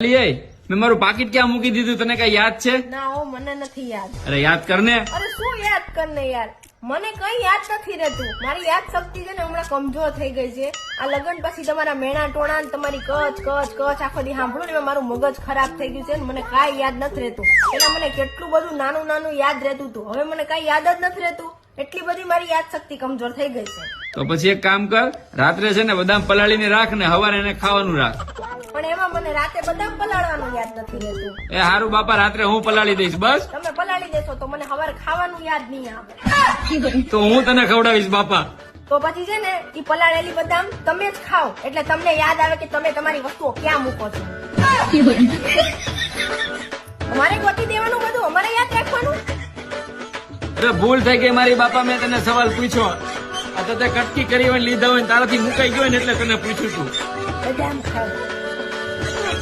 મેં મારું પાકીટ ક્યાં મૂકી દીધું? તને કઈ યાદ છે? ના હો મને નથી યાદ. અરે યાદ કરને? અરે શું યાદ કરને યાર? મને કઈ યાદ નથી રહેતું. મારી યાદ શક્તિ છે ને હમણાં કમજોર થઈ ગઈ છે. આ લગ્ન પછી તમારા મેણા ટોણા તમારી કચ કચ કચ આખો દી સાંભળું ને એમાં મારું મગજ ખરાબ થઈ ગયું છે ને મને કાંઈ યાદ નથી રહેતું. પેલા મને કેટલું બધું નાનું નાનું યાદ રહેતું હતું. હવે મને કાંઈ યાદ જ નથી રહેતું. એટલી બધી મારી યાદ શક્તિ કમજોર થઈ ગઈ છે. તો પછી એક કામ કર રાત્રે છે ને બદામ પલાળીને રાખ ને હવારે એને ખાવાનું રાખ. પણ એમાં મને રાતે બદામ પલાળવાનું યાદ નથી રહેતું. એ હારું બાપા રાત્રે હું પલાળી દઈશ બસ. તમે પલાળી દેશો તો મને હવાર ખાવાનું યાદ નહીં આવે. તો હું તને ખવડાવીશ બાપા. તો પછી છે ને એ પલાળેલી બદામ તમે જ ખાઓ. એટલે તમને યાદ આવે કે તમે તમારી વસ્તુઓ ક્યાં મૂકો છો. અમારે ગોતી દેવાનું બધું? અમારે યાદ રાખવાનું? અરે ભૂલ થઈ ગઈ મારી બાપા મેં તને સવાલ પૂછ્યો. આ તો તે કટકી કરી હોય લીધા હોય ને તારાથી મુકાઈ ગયો ને એટલે તને પૂછ્યું તું. Oh,